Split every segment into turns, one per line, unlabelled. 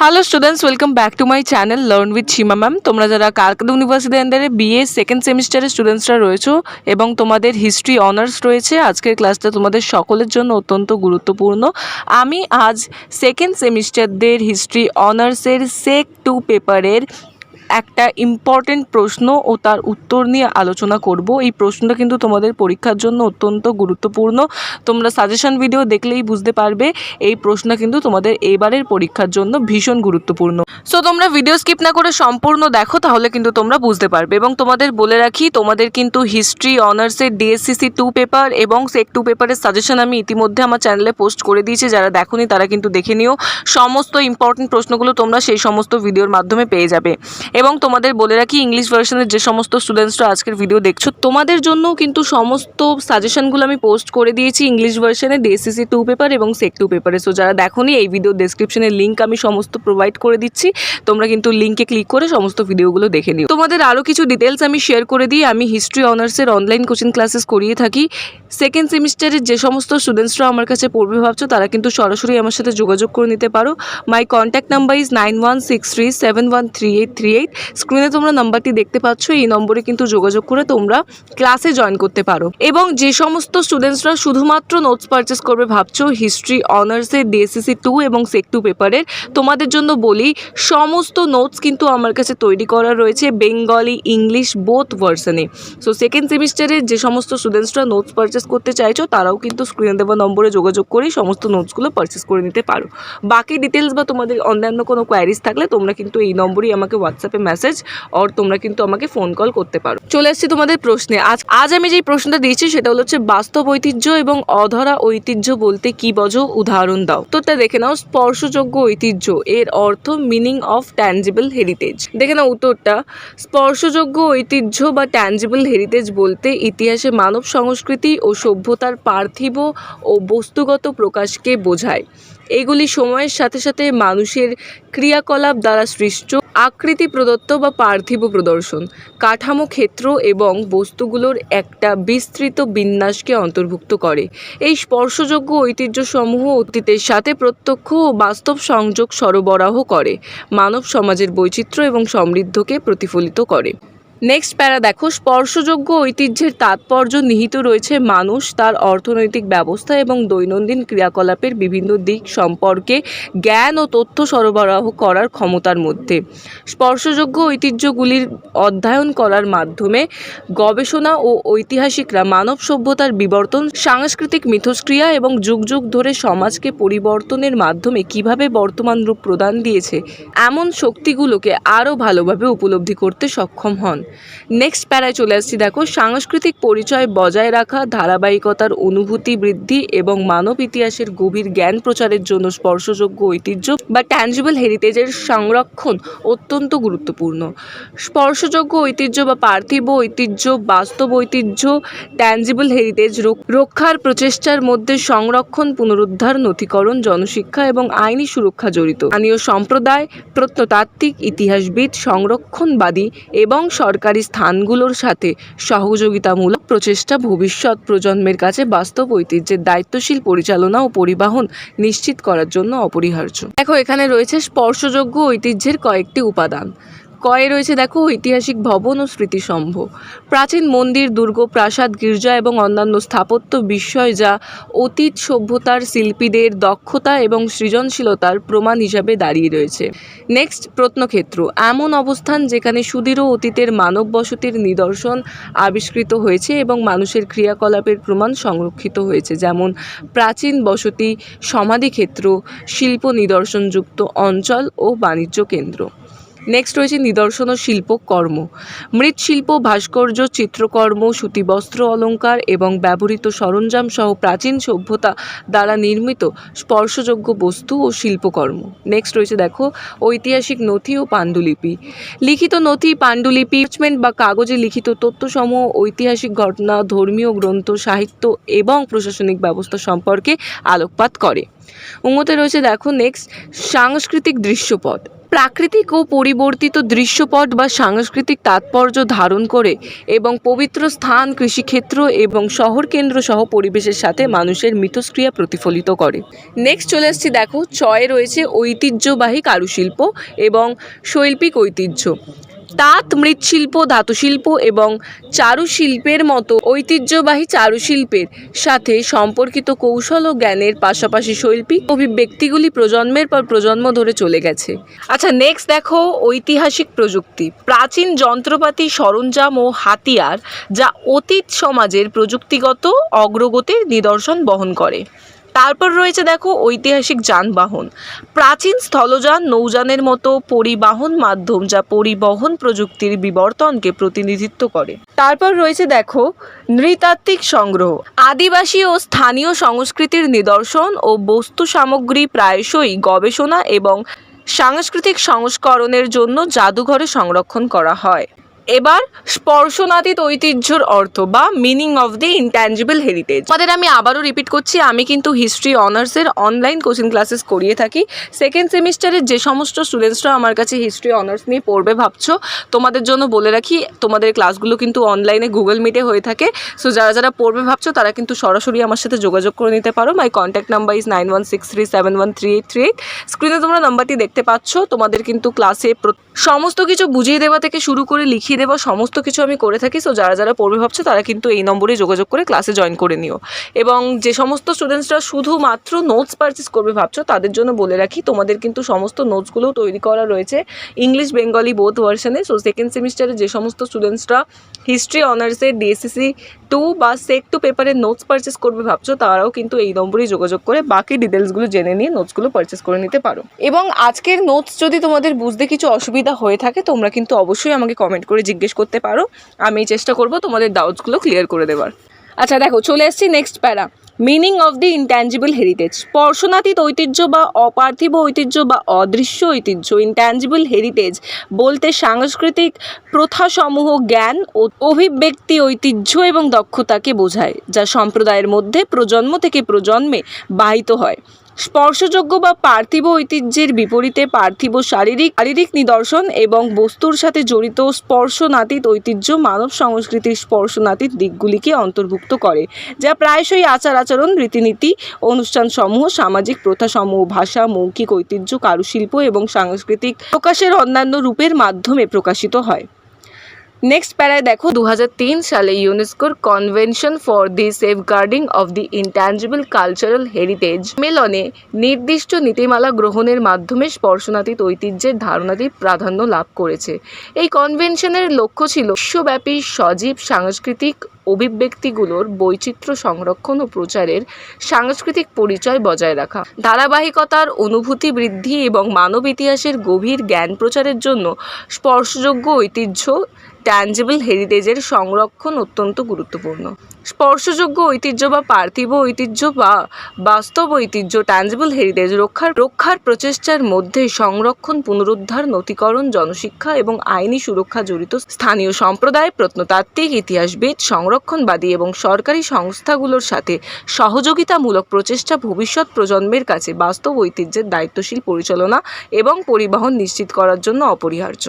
Hello students welcome back to my channel learn with Seema ma'am তোমরা যারা Calcutta university আন্ডারে BA second সেমিস্টারের স্টুডেন্টসরা রয়েছো এবং তোমাদের হিস্ট্রি অনার্স রয়েছে, আজকের ক্লাসটা তোমাদের সকলের জন্য অত্যন্ত গুরুত্বপূর্ণ। আমি আজ সেকেন্ড সেমিস্টারদের হিস্ট্রি অনার্সের সেক টু পেপারের একটা ইম্পর্টেন্ট প্রশ্ন ও তার উত্তর নিয়ে আলোচনা করব। এই প্রশ্নটা কিন্তু তোমাদের পরীক্ষার জন্য অত্যন্ত গুরুত্বপূর্ণ। তোমরা সাজেশন ভিডিও দেখলেই বুঝতে পারবে, এই প্রশ্ন কিন্তু তোমাদের এবারের পরীক্ষার জন্য ভীষণ গুরুত্বপূর্ণ। সো তোমরা ভিডিও স্কিপ না করে সম্পূর্ণ দেখো, তাহলে কিন্তু তোমরা বুঝতে পারবে এবং তোমাদের বলে রাখি, তোমাদের কিন্তু হিস্ট্রি অনার্সের ডিএসসিসি টু পেপার এবং সেক টু পেপারের সাজেশন আমি ইতিমধ্যে আমার চ্যানেলে পোস্ট করে দিয়েছি। যারা দেখোনি, তারা কিন্তু দেখে নিও। সমস্ত ইম্পর্টেন্ট প্রশ্নগুলো তোমরা সেই সমস্ত ভিডিওর মাধ্যমে পেয়ে যাবে। এবং তোমাদের বলে রাখি ইংলিশ ভার্সনের যে সমস্ত স্টুডেন্টসরা আজকের ভিডিও দেখছ, তোমাদের জন্যও কিন্তু সমস্ত সাজেশনগুলো আমি পোস্ট করে দিয়েছি ইংলিশ ভার্সনে ডিএসসিসি টু পেপার এবং সেক টু পেপারে সো যারা দেখোনি, এই ভিডিও ডেসক্রিপশনের লিঙ্ক আমি সমস্ত প্রোভাইড করে দিচ্ছি। তোমরা কিন্তু লিঙ্কে ক্লিক করে সমস্ত ভিডিওগুলো দেখে নিও। তোমাদের আরও কিছু ডিটেলস আমি শেয়ার করে দিই। আমি হিস্ট্রি অনার্সের অনলাইন কোচিং ক্লাসেস করিয়ে থাকি। সেকেন্ড সেমিস্টারের যে সমস্ত স্টুডেন্টসরা আমার কাছে পড়বে ভাবছ, তারা কিন্তু সরাসরি আমার সাথে যোগাযোগ করে নিতে পারো। My contact number is nine one six three seven one three eight three eight স্ক্রিনে তোমরা নাম্বারটি দেখতে পাচ্ছ, এই নম্বরে কিন্তু যোগাযোগ করে তোমরা ক্লাসে জয়েন করতে পারো। এবং যে সমস্ত স্টুডেন্টসরা শুধুমাত্র নোটস পারচেস করবে, ভাবছ হিস্ট্রি অনার্সের ডিএসসিসি টু এবং সেক টু পেপারের তোমাদের জন্য বলি, সমস্ত নোটস কিন্তু আমার কাছে তৈরি করা রয়েছে বেঙ্গলি ইংলিশ বোথ ভার্সনে সো সেকেন্ড সেমিস্টারের যে সমস্ত স্টুডেন্টসরা নোটস পারচেস করতে চাইছো, তারাও কিন্তু স্ক্রিনে দেওয়া নম্বরে যোগাযোগ করেই সমস্ত নোটসগুলো পারচেস করে নিতে পারো। বাকি ডিটেলস বা তোমাদের অন্যান্য কোনো কোয়ারিজ থাকলে তোমরা কিন্তু এই নম্বরেই আমাকে হোয়াটসঅ্যাপে মেসেজ অর তোমরা কিন্তু আমাকে ফোন কল করতে পারো। চলে এসেছি তোমাদের প্রশ্নে। আজ আজ আমি যেই প্রশ্নটা দিয়েছি সেটা হলো হচ্ছে বাস্তব ঐতিহ্য এবং অধরা ঐতিহ্য বলতে কি বোঝো? উদাহরণ দাও। তোরটা দেখে নাও। স্পর্শযোগ্য ঐতিহ্য, এর অর্থ মিনিং অফ ট্যাঞ্জিবল হেরিটেজ দেখে নাও উত্তরটা। স্পর্শযোগ্য ঐতিহ্য বা ট্যাঞ্জিবল হেরিটেজ বলতে ইতিহাসে মানব সংস্কৃতি ও সভ্যতার পার্থিব ও বস্তুগত প্রকাশকে বোঝায়। এগুলি সময়ের সাথে সাথে মানুষের ক্রিয়াকলাপ দ্বারা সৃষ্ট আকৃতি প্রদত্ত বা পার্থিব প্রদর্শন, কাঠামো ক্ষেত্র এবং বস্তুগুলোর একটা বিস্তৃত বিন্যাসকে অন্তর্ভুক্ত করে। এই স্পর্শযোগ্য ঐতিহ্যসমূহ অতীতের সাথে প্রত্যক্ষ ও বাস্তব সংযোগ সরবরাহ করে, মানব সমাজের বৈচিত্র্য এবং সমৃদ্ধকে প্রতিফলিত করে। নেক্সট প্যারা দেখো, স্পর্শযোগ্য ঐতিহ্যের তাৎপর্য নিহিত রয়েছে মানুষ, তার অর্থনৈতিক ব্যবস্থা এবং দৈনন্দিন ক্রিয়াকলাপের বিভিন্ন দিক সম্পর্কে জ্ঞান ও তথ্য সরবরাহ করার ক্ষমতার মধ্যে। স্পর্শযোগ্য ঐতিহ্যগুলির অধ্যয়ন করার মাধ্যমে গবেষণা ও ঐতিহাসিকরা মানব সভ্যতার বিবর্তন, সাংস্কৃতিক মিথস্ক্রিয়া এবং যুগ যুগ ধরে সমাজকে পরিবর্তনের মাধ্যমে কীভাবে বর্তমান রূপ প্রদান দিয়েছে, এমন শক্তিগুলোকে আরও ভালোভাবে উপলব্ধি করতে সক্ষম হন। নেক্সট প্যারায় চলে আসছি, দেখো, সাংস্কৃতিক পরিচয় বজায় রাখা, ধারাবাহিকতার অনুভূতি বৃদ্ধি এবং মানব ইতিহাসের গভীর জ্ঞান প্রচারের জন্য স্পর্শযোগ্য ঐতিহ্য বা ট্যাঞ্জিবল হেরিটেজের সংরক্ষণ অত্যন্ত গুরুত্বপূর্ণ। স্পর্শযোগ্য ঐতিহ্য বা পার্থিব ঐতিহ্য, বাস্তব ঐতিহ্য ট্যাঞ্জিবল হেরিটেজ রক্ষার প্রচেষ্টার মধ্যে সংরক্ষণ, পুনরুদ্ধার, নথিকরণ, জনশিক্ষা এবং আইনি সুরক্ষা জড়িত। স্থানীয় সম্প্রদায়, প্রত্নতাত্ত্বিক, ইতিহাসবিদ, সংরক্ষণবাদী এবং সরকারি স্থানগুলোর সাথে সহযোগিতামূলক প্রচেষ্টা ভবিষ্যৎ প্রজন্মের কাছে বাস্তব ঐতিহ্যের দায়িত্বশীল পরিচালনা ও পরিবহন নিশ্চিত করার জন্য অপরিহার্য। দেখো, এখানে রয়েছে স্পর্শযোগ্য ঐতিহ্যের কয়েকটি উপাদান। কয়ে রয়েছে, দেখো, ঐতিহাসিক ভবন ও স্মৃতিসম্ভ প্রাচীন মন্দির, দুর্গ, প্রাসাদ, গির্জা এবং অন্যান্য স্থাপত্য বিষয় যা অতীত সভ্যতার শিল্পীদের দক্ষতা এবং সৃজনশীলতার প্রমাণ হিসাবে দাঁড়িয়ে রয়েছে। নেক্সট প্রত্নক্ষেত্র। এমন অবস্থান যেখানে সুদৃঢ় অতীতের মানব বসতির নিদর্শন আবিষ্কৃত হয়েছে এবং মানুষের ক্রিয়াকলাপের প্রমাণ সংরক্ষিত হয়েছে, যেমন প্রাচীন বসতি সমাধিক্ষেত্র, শিল্প নিদর্শনযুক্ত অঞ্চল ও বাণিজ্য কেন্দ্র। নেক্সট রয়েছে নিদর্শন ও শিল্পকর্ম মৃৎশিল্প ভাস্কর্য, চিত্রকর্ম সুতিবস্ত্র অলঙ্কার এবং ব্যবহৃত সরঞ্জাম সহ প্রাচীন সভ্যতা দ্বারা নির্মিত স্পর্শযোগ্য বস্তু ও শিল্পকর্ম। নেক্সট রয়েছে দেখো, ঐতিহাসিক নথি ও পাণ্ডুলিপি। লিখিত নথি, পাণ্ডুলিপি বা কাগজে লিখিত তথ্যসমূহ, ঐতিহাসিক ঘটনা, ধর্মীয় গ্রন্থ, সাহিত্য এবং প্রশাসনিক ব্যবস্থা সম্পর্কে আলোকপাত করে। উন্নতে রয়েছে দেখো নেক্সট সাংস্কৃতিক দৃশ্যপট। প্রাকৃতিক ও পরিবর্তিত দৃশ্যপট বা সাংস্কৃতিক তাৎপর্য ধারণ করে এবং পবিত্র স্থান, কৃষিক্ষেত্র এবং শহর কেন্দ্র সহ পরিবেশের সাথে মানুষের মিথস্ক্রিয়া প্রতিফলিত করে। নেক্সট চলে আসছি দেখো, ছয়ে রয়েছে ঐতিহ্যবাহী কারুশিল্প এবং শৈল্পিক ঐতিহ্য। তাঁত মৃৎশিল্প, ধাতুশিল্প এবং চারুশিল্পের মতো ঐতিহ্যবাহী চারুশিল্পের সাথে সম্পর্কিত কৌশল ও জ্ঞানের পাশাপাশি শৈল্পিক অভিব্যক্তিগুলি প্রজন্মের পর প্রজন্ম ধরে চলে গেছে। আচ্ছা নেক্সট দেখো ঐতিহাসিক প্রযুক্তি। প্রাচীন যন্ত্রপাতি, সরঞ্জাম ও হাতিয়ার যা অতীত সমাজের প্রযুক্তিগত অগ্রগতির নিদর্শন বহন করে। তারপর রয়েছে দেখো ঐতিহাসিক যানবাহন। প্রাচীন স্থলযান নৌযানের মতো পরিবহন মাধ্যম যা পরিবহন প্রযুক্তির বিবর্তনকে প্রতিনিধিত্ব করে। তারপর রয়েছে দেখো নৃতাত্ত্বিক সংগ্রহ। আদিবাসী ও স্থানীয় সংস্কৃতির নিদর্শন ও বস্তু সামগ্রী প্রায়শই গবেষণা এবং সাংস্কৃতিক সংস্করণের জন্য জাদুঘরে সংরক্ষণ করা হয়। এবার স্পর্শনাতীত ঐতিহ্যর অর্থ বা meaning of the intangible heritage আমাদের আমি আবারও রিপিট করছি, আমি কিন্তু হিস্ট্রি অনার্সের অনলাইন কোচিং ক্লাসেস করিয়ে থাকি। সেকেন্ড সেমিস্টারের যে সমস্ত স্টুডেন্টসরা আমার কাছে হিস্ট্রি অনার্স নিয়ে পড়বে ভাবছ, তোমাদের জন্য বলে রাখি, তোমাদের ক্লাসগুলো কিন্তু অনলাইনে গুগল মিটে হয়ে থাকে। সো যারা যারা পড়বে ভাবছ, তারা কিন্তু সরাসরি আমার সাথে যোগাযোগ করে নিতে পারো। My contact number is nine one six three seven one three eight three eight স্ক্রিনে তোমরা নাম্বারটি দেখতে পাচ্ছ, তোমাদের কিন্তু ক্লাসে সমস্ত কিছু বুঝিয়ে দেওয়া থেকে শুরু করে লিখিয়ে দেওয়া সমস্ত কিছু আমি করে থাকি সো যারা যারা পড়বে ভাবছ তারা কিন্তু এই নম্বরে যোগাযোগ করে ক্লাসে জয়েন করে নিও। এবং যে সমস্ত স্টুডেন্টসরা শুধুমাত্র নোটস পারচেস করবে ভাবছ, তাদের জন্য বলে রাখি, তোমাদের কিন্তু সমস্ত নোটসগুলোও তৈরি করা রয়েছে। ইংলিশ বেঙ্গলি বোথ ভার্সনে সো সেকেন্ড সেমিস্টারে যে সমস্ত স্টুডেন্টসরা হিস্ট্রি অনার্সের ডিএসসিসি টু বা সেক টু পেপারের নোটস পারচেস করবে ভাবছ, তারাও কিন্তু এই নম্বরেই যোগাযোগ করে বাকি ডিটেলসগুলো জেনে নিয়ে নোটসগুলো পারচেস করে নিতে পারো। এবং আজকের নোটস যদি তোমাদের বুঝতে কিছু অসুবিধা হয়ে থাকে, তোমরা কিন্তু অবশ্যই আমাকে কমেন্ট করে জিজ্ঞেস করতে পারো, আমি চেষ্টা করব তোমাদের ডাউটসগুলো ক্লিয়ার করে দেওয়ার আচ্ছা দেখো, চলে এসেছি next para. Meaning of the intangible heritage স্পর্শনাতীত ঐতিহ্য বা অপার্থিব ঐতিহ্য বা অদৃশ্য ঐতিহ্য ইনট্যাঞ্জিবল হেরিটেজ বলতে সাংস্কৃতিক প্রথাসমূহ, জ্ঞান ও অভিব্যক্তি ঐতিহ্য এবং দক্ষতাকে বোঝায়, যা সম্প্রদায়ের মধ্যে প্রজন্ম থেকে প্রজন্মে বাহিত হয়। স্পর্শযোগ্য বা পার্থিব ঐতিহ্যের বিপরীতে পার্থিব শারীরিক শারীরিক নিদর্শন এবং বস্তুর সাথে জড়িত স্পর্শনাতীত ঐতিহ্য মানব সংস্কৃতির স্পর্শনাতীত দিকগুলিকে অন্তর্ভুক্ত করে, যা প্রায়শই আচার আচরণ, রীতিনীতি, অনুষ্ঠানসমূহ, সামাজিক প্রথাসমূহ, ভাষা, মৌখিক ঐতিহ্য, কারুশিল্প এবং সাংস্কৃতিক প্রকাশের অন্যান্য রূপের মাধ্যমে প্রকাশিত হয়। নেক্সট প্যারায় দেখো দু হাজার তিন সালে ইউনেস্কোর convention for the safeguarding of the intangible cultural heritage মেলনে নির্দিষ্ট নীতিমালা গ্রহণের মাধ্যমে স্পর্শনাতীত ঐতিহ্যের ধারণাটি প্রাধান্য লাভ করেছে। এই কনভেনশনের লক্ষ্য ছিল বিশ্বব্যাপী সজীব সাংস্কৃতিক অভিব্যক্তিগুলোর বৈচিত্র্য সংরক্ষণ ও প্রচারের সাংস্কৃতিক পরিচয় বজায় রাখা। ধারাবাহিকতার অনুভূতি বৃদ্ধি এবং মানব ইতিহাসের গভীর জ্ঞান প্রচারের জন্য স্পর্শযোগ্য ঐতিহ্য ট্যাঞ্জেবল হেরিটেজের সংরক্ষণ অত্যন্ত গুরুত্বপূর্ণ। স্পর্শযোগ্য ঐতিহ্য বা পার্থিব ঐতিহ্য বা বাস্তব ঐতিহ্য ট্যাঞ্জেবল হেরিটেজ রক্ষার রক্ষার প্রচেষ্টার মধ্যে সংরক্ষণ, পুনরুদ্ধার, নথিকরণ, জনশিক্ষা এবং আইনি সুরক্ষা জড়িত স্থানীয় সম্প্রদায়, প্রত্নতাত্ত্বিক ইতিহাসবিদ, সংরক্ষণবাদী এবং সরকারি সংস্থাগুলোর সাথে সহযোগিতামূলক প্রচেষ্টা ভবিষ্যৎ প্রজন্মের কাছে বাস্তব ঐতিহ্যের দায়িত্বশীল পরিচালনা এবং পরিবহন নিশ্চিত করার জন্য অপরিহার্য।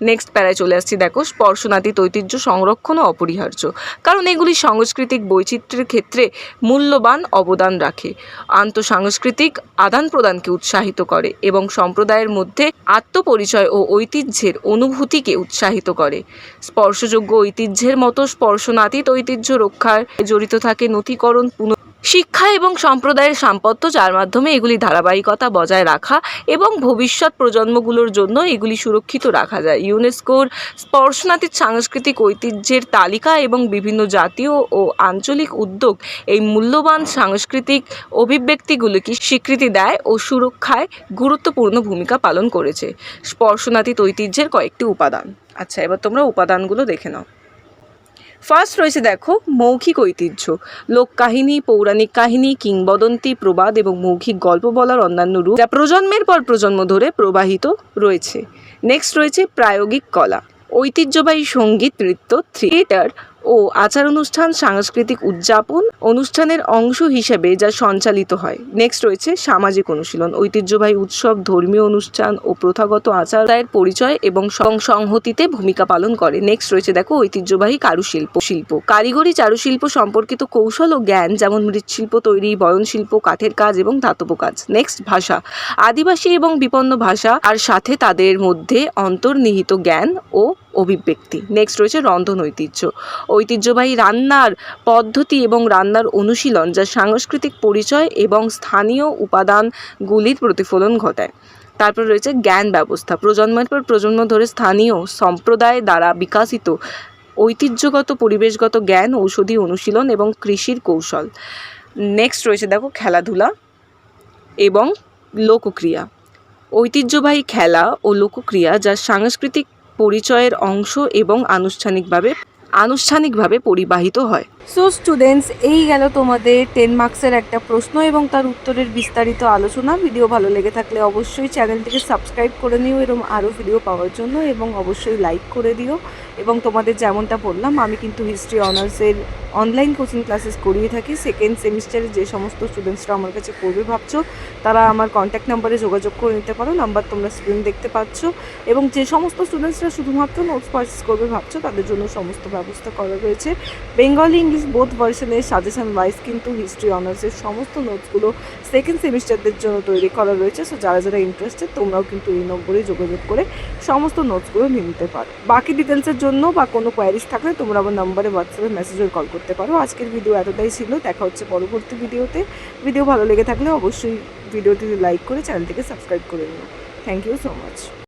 নেক্সট প্যারায় চলে আসছি, দেখো, স্পর্শনাতীত ঐতিহ্য সংরক্ষণও অপরিহার্য। কারণ এগুলি সাংস্কৃতিক বৈচিত্র্যের ক্ষেত্রে মূল্যবান অবদান রাখে। আন্তঃসাংস্কৃতিক আদান প্রদানকে উৎসাহিত করে এবং সম্প্রদায়ের মধ্যে আত্মপরিচয় ও ঐতিহ্যের অনুভূতিকে উৎসাহিত করে। স্পর্শযোগ্য ঐতিহ্যের মতো স্পর্শনাতীত ঐতিহ্য রক্ষায় জড়িত থাকে নথিকরণ, পুনঃ শিক্ষা এবং সম্প্রদায়ের সাম্পত্য, যার মাধ্যমে এগুলি ধারাবাহিকতা বজায় রাখা এবং ভবিষ্যৎ প্রজন্মগুলোর জন্য এগুলি সুরক্ষিত রাখা যায়। ইউনেস্কোর স্পর্শনাতীত সাংস্কৃতিক ঐতিহ্যের তালিকা এবং বিভিন্ন জাতীয় ও আঞ্চলিক উদ্যোগ এই মূল্যবান সাংস্কৃতিক অভিব্যক্তিগুলিকে স্বীকৃতি দেয় ও সুরক্ষায় গুরুত্বপূর্ণ ভূমিকা পালন করেছে। স্পর্শনাতীত ঐতিহ্যের কয়েকটি উপাদান। আচ্ছা এবার তোমরা উপাদানগুলো দেখে নাও। ফার্স্ট রয়েছে দেখো, মৌখিক ঐতিহ্য। লোক কাহিনী, পৌরাণিক কাহিনী, কিংবদন্তি, প্রবাদ এবং মৌখিক গল্প বলার অন্যান্য রূপ যা প্রজন্মের পর প্রজন্ম ধরে প্রবাহিত রয়েছে। নেক্সট রয়েছে প্রায়োগিক কলা। ঐতিহ্যবাহী সংগীত, নৃত্য, থিয়েটার ও আচার অনুষ্ঠান সাংস্কৃতিক উদযাপন অনুষ্ঠানের অংশ হিসেবে যা সঞ্চালিত হয়। নেক্সট রয়েছে সামাজিক অনুশীলন, ঐতিহ্যবাহী উৎসব, ধর্মীয় অনুষ্ঠান ও প্রথাগত আচারের পরিচয় এবং সংহতিতে ভূমিকা পালন করে। নেক্সট রয়েছে দেখো ঐতিহ্যবাহী কারুশিল্প, শিল্প। কারিগরি চারুশিল্প সম্পর্কিত কৌশল ও জ্ঞান যেমন মৃৎশিল্প তৈরি, বয়নশিল্প, কাঠের কাজ এবং ধাতব কাজ। নেক্সট ভাষা, আদিবাসী এবং বিপন্ন ভাষা আর সাথে তাদের মধ্যে অন্তর্নিহিত জ্ঞান ও অভিব্যক্তি। নেক্সট রয়েছে রন্ধন ঐতিহ্য। ঐতিহ্যবাহী রান্নার পদ্ধতি এবং রান্নার অনুশীলন, যা সাংস্কৃতিক পরিচয় এবং স্থানীয় উপাদানগুলির প্রতিফলন ঘটায়। তারপর রয়েছে জ্ঞান ব্যবস্থা। প্রজন্মের পর প্রজন্ম ধরে স্থানীয় সম্প্রদায় দ্বারা বিকাশিত ঐতিহ্যগত, পরিবেশগত জ্ঞান, ঔষধি অনুশীলন এবং কৃষির কৌশল। নেক্সট রয়েছে দেখো খেলাধুলা এবং লোকক্রিয়া। ঐতিহ্যবাহী খেলা ও লোকক্রিয়া, যা সাংস্কৃতিক পরিচয়ের অংশ এবং আনুষ্ঠানিকভাবে আনুষ্ঠানিকভাবে পরিবাহিত হয়।
সো স্টুডেন্টস এই গেল তোমাদের টেন মার্কসের একটা প্রশ্ন এবং তার উত্তরের বিস্তারিত আলোচনা। ভিডিও ভালো লেগে থাকলে অবশ্যই চ্যানেলটিকে সাবস্ক্রাইব করে নিও এরকম আরও ভিডিও পাওয়ার জন্য এবং অবশ্যই লাইক করে দিও। এবং তোমাদের যেমনটা বললাম, আমি কিন্তু হিস্ট্রি অনার্সের অনলাইন কোচিং ক্লাসেস করিয়ে থাকি। সেকেন্ড সেমিস্টারে যে সমস্ত স্টুডেন্টসরা আমার কাছে পড়বে ভাবছ, তারা আমার কন্ট্যাক্ট নাম্বারে যোগাযোগ করে নিতে পারো। নাম্বার তোমরা স্ক্রিন দেখতে পাচ্ছ। এবং যে সমস্ত স্টুডেন্টসরা শুধুমাত্র নোটস পারচেস করবে ভাবছ, তাদের জন্য সমস্ত ব্যবস্থা করা রয়েছে। বেঙ্গলি ইংলিশ বোথ ভার্সনের সাজেশন ওয়াইজ কিন্তু হিস্ট্রি অনার্সের সমস্ত নোটসগুলো সেকেন্ড সেমিস্টারদের জন্য তৈরি করা রয়েছে। সো যারা যারা ইন্টারেস্টেড তোমরাও কিন্তু এই নম্বরে যোগাযোগ করে সমস্ত নোটসগুলো নিয়ে নিতে পারো। বাকি ডিটেলসের জন্য বা কোনো কোয়ারিজ থাকলে তোমরা আমার নাম্বারে হোয়াটসঅ্যাপে মেসেজ কল করতে পারো। আজকের ভিডিও এতটাই ছিল। দেখা হচ্ছে পরবর্তী ভিডিওতে ভিডিও ভালো লেগে থাকলে অবশ্যই ভিডিওটি লাইক করে চ্যানেলটিকে সাবস্ক্রাইব করে নিও। Thank you so much